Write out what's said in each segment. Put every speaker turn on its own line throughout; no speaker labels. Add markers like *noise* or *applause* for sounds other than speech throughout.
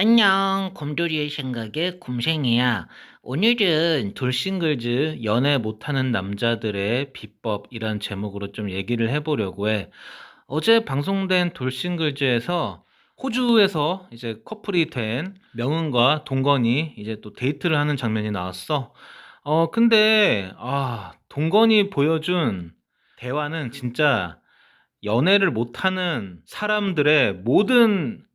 안녕, 곰돌이의 생각에 곰생이야. 오늘은 돌싱글즈 연애 못하는 남자들의 비법이란 제목으로 좀 얘기를 해보려고 해. 어제 방송된 돌싱글즈에서 호주에서 이제 커플이 된 명은과 동건이 이제 또 데이트를 하는 장면이 나왔어. 어, 근데, 아, 동건이 보여준 대화는 진짜 연애를 못하는 사람들의 모든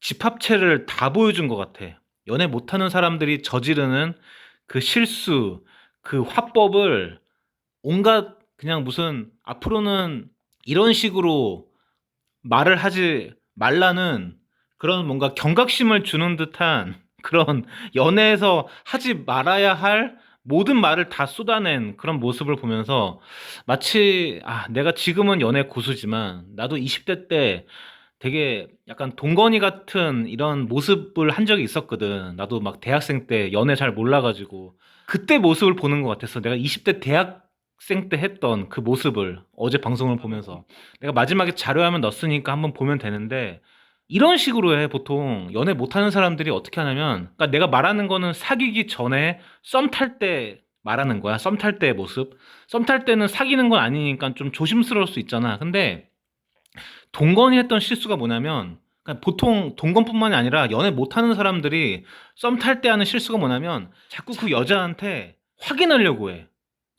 집합체를 다 보여준 것 같아. 연애 못하는 사람들이 저지르는 그 실수, 그 화법을 온갖 그냥 무슨 앞으로는 이런 식으로 말을 하지 말라는 그런 뭔가 경각심을 주는 듯한 *laughs* 그런 연애에서 하지 말아야 할 모든 말을 다 쏟아낸 그런 모습을 보면서 마치 아, 내가 지금은 연애 고수지만 나도 20대 때 되게 약간 동건이 같은 이런 모습을 한 적이 있었거든. 나도 막 대학생 때 연애 잘 몰라가지고 그때 모습을 보는 것 같았어. 내가 20대 대학생 때 했던 그 모습을 어제 방송을 보면서 내가 마지막에 자료화면 넣었으니까 한번 보면 되는데 이런 식으로 해 보통 연애 못하는 사람들이 어떻게 하냐면 그러니까 내가 말하는 거는 사귀기 전에 썸 탈 때 말하는 거야. 썸 탈 때의 모습. 썸 탈 때는 사귀는 건 아니니까 좀 조심스러울 수 있잖아. 근데 동건이 했던 실수가 뭐냐면 그러니까 보통 동건뿐만이 아니라 연애 못하는 사람들이 썸 탈 때 하는 실수가 뭐냐면 자꾸 그 여자한테 확인하려고 해.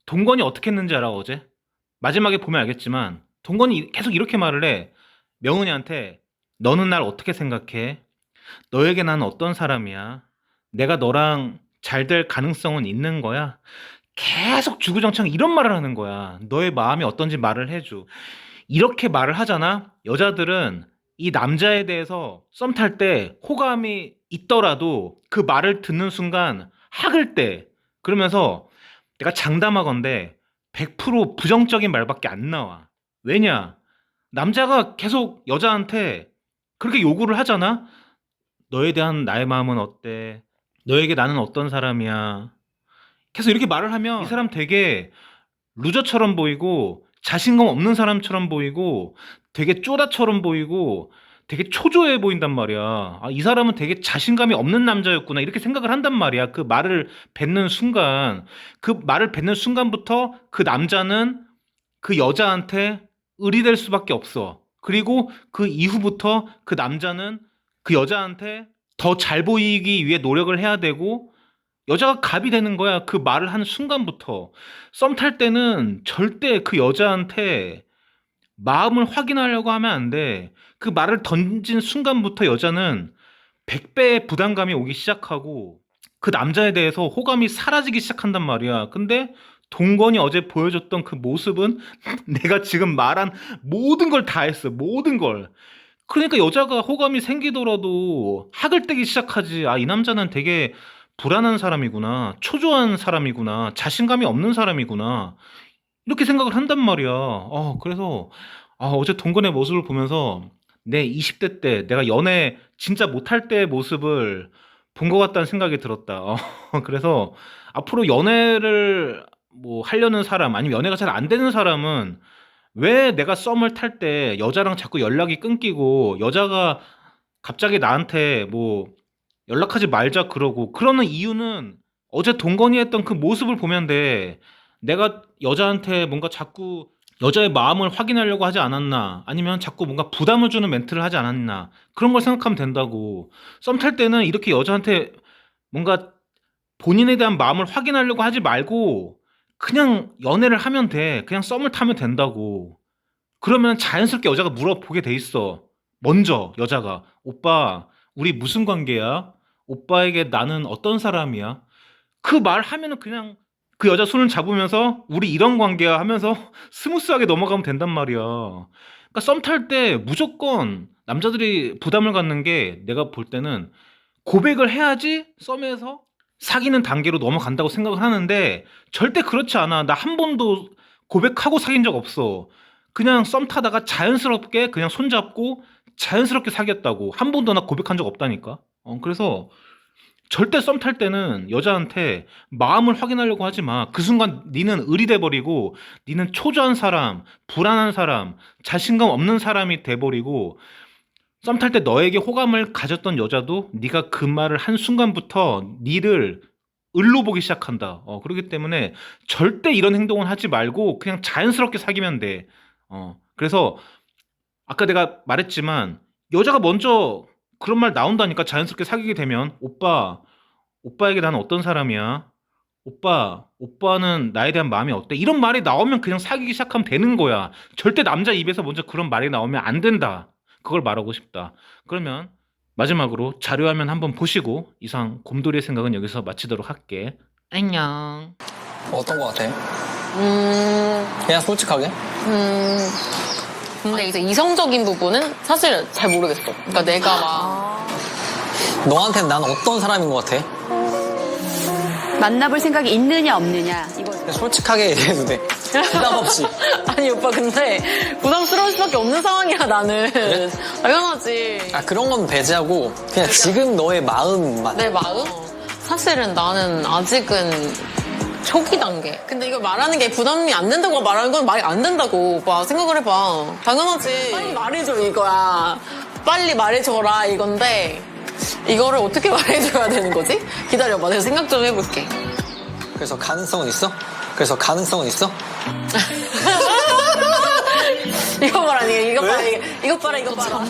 동건이 어떻게 했는지 알아 어제? 마지막에 보면 알겠지만 동건이 계속 이렇게 말을 해. 명은이한테 너는 날 어떻게 생각해? 너에게 나는 어떤 사람이야? 내가 너랑 잘 될 가능성은 있는 거야? 계속 주구장창 이런 말을 하는 거야. 너의 마음이 어떤지 말을 해줘. 이렇게 말을 하잖아? 여자들은 이 남자에 대해서 썸 탈 때 호감이 있더라도 그 말을 듣는 순간 학을 때 그러면서 내가 장담하건대 100% 부정적인 말밖에 안 나와. 왜냐? 남자가 계속 여자한테 그렇게 요구를 하잖아? 너에 대한 나의 마음은 어때? 너에게 나는 어떤 사람이야? 계속 이렇게 말을 하면 이 사람 되게 루저처럼 보이고 자신감 없는 사람처럼 보이고 되게 쪼다처럼 보이고 되게 초조해 보인단 말이야. 아, 이 사람은 되게 자신감이 없는 남자였구나. 이렇게 생각을 한단 말이야. 그 말을 뱉는 순간, 그 말을 뱉는 순간부터 그 남자는 그 여자한테 의리될 수밖에 없어. 그리고 그 이후부터 그 남자는 그 여자한테 더 잘 보이기 위해 노력을 해야 되고 여자가 갑이 되는 거야. 그 말을 하는 순간부터. 썸 탈 때는 절대 그 여자한테 마음을 확인하려고 하면 안 돼. 그 말을 던진 순간부터 여자는 100배의 부담감이 오기 시작하고 그 남자에 대해서 호감이 사라지기 시작한단 말이야. 근데 동건이 어제 보여줬던 그 모습은 *laughs* 내가 지금 말한 모든 걸 다 했어. 모든 걸. 그러니까 여자가 호감이 생기더라도 학을 떼기 시작하지. 아, 이 남자는 되게 불안한 사람이구나. 초조한 사람이구나. 자신감이 없는 사람이구나. 이렇게 생각을 한단 말이야. 어, 그래서 아, 어제 동건의 모습을 보면서 내 20대 때 내가 연애 진짜 못할 때의 모습을 본 것 같다는 생각이 들었다. 어, *laughs* 그래서 앞으로 연애를 뭐 하려는 사람 아니면 연애가 잘 안 되는 사람은 왜 내가 썸을 탈 때 여자랑 자꾸 연락이 끊기고 여자가 갑자기 나한테 뭐 연락하지 말자 그러고. 그러는 이유는 어제 동건이 했던 그 모습을 보면 돼. 내가 여자한테 뭔가 자꾸 여자의 마음을 확인하려고 하지 않았나 아니면 자꾸 뭔가 부담을 주는 멘트를 하지 않았나 그런 걸 생각하면 된다고. 썸 탈 때는 이렇게 여자한테 뭔가 본인에 대한 마음을 확인하려고 하지 말고 그냥 연애를 하면 돼. 그냥 썸을 타면 된다고. 그러면 자연스럽게 여자가 물어보게 돼 있어. 먼저 여자가 오빠 우리 무슨 관계야? 오빠에게 나는 어떤 사람이야? 그 말 하면은 그냥 그 여자 손을 잡으면서 우리 이런 관계야 하면서 *laughs* 스무스하게 넘어가면 된단 말이야. 그러니까 썸 탈 때 무조건 남자들이 부담을 갖는 게 내가 볼 때는 고백을 해야지 썸에서 사귀는 단계로 넘어간다고 생각을 하는데 절대 그렇지 않아. 나 한 번도 고백하고 사귄 적 없어. 그냥 썸 타다가 자연스럽게 그냥 손잡고 자연스럽게 사귀었다고. 한 번도 나 고백한 적 없다니까. 어, 그래서 절대 썸 탈 때는 여자한테 마음을 확인하려고 하지 마. 그 순간 니는 의리돼 버리고 니는 초조한 사람, 불안한 사람, 자신감 없는 사람이 돼 버리고 썸 탈 때 너에게 호감을 가졌던 여자도 네가 그 말을 한 순간부터 니를 을로 보기 시작한다. 어, 그렇기 때문에 절대 이런 행동은 하지 말고 그냥 자연스럽게 사귀면 돼. 어, 그래서 아까 내가 말했지만 여자가 먼저 그런 말 나온다니까 자연스럽게 사귀게 되면 오빠, 오빠에게 나는 어떤 사람이야? 오빠, 오빠는 나에 대한 마음이 어때? 이런 말이 나오면 그냥 사귀기 시작하면 되는 거야. 절대 남자 입에서 먼저 그런 말이 나오면 안 된다. 그걸 말하고 싶다. 그러면 마지막으로 자료화면 한번 보시고 이상 곰돌이의 생각은 여기서 마치도록 할게. 안녕.
어떤 거 같아?
음,
그냥 솔직하게?
음. 근데 이제 이성적인 부분은 사실 잘 모르겠어. 그러니까 내가 막
너한테는 난 어떤 사람인 것 같아?
만나볼 생각이 있느냐 없느냐 이거
그냥 솔직하게 얘기해도 돼. 부담 없이. *laughs*
아니 오빠 근데 부담스러울 수밖에 없는 상황이야 나는. 당연하지.
아 그런 건 배제하고 그냥 지금 너의 마음만.
내 마음? 사실은 나는 아직은 초기 단계. 근데 이걸 말하는 게 부담이 안 된다고 말하는 건 말이 안 된다고 오빠 생각을 해봐. 당연하지. 빨리 말해줘 이거야. 빨리 말해줘라 이건데 이거를 어떻게 *laughs* 말해줘야 되는 거지? 기다려봐. 내가 생각 좀 해볼게.
그래서 가능성은 있어? 그래서 가능성은 있어?
이거 봐라, 이거, 이거 봐라, 이거, 이거 봐라, 이거 봐라.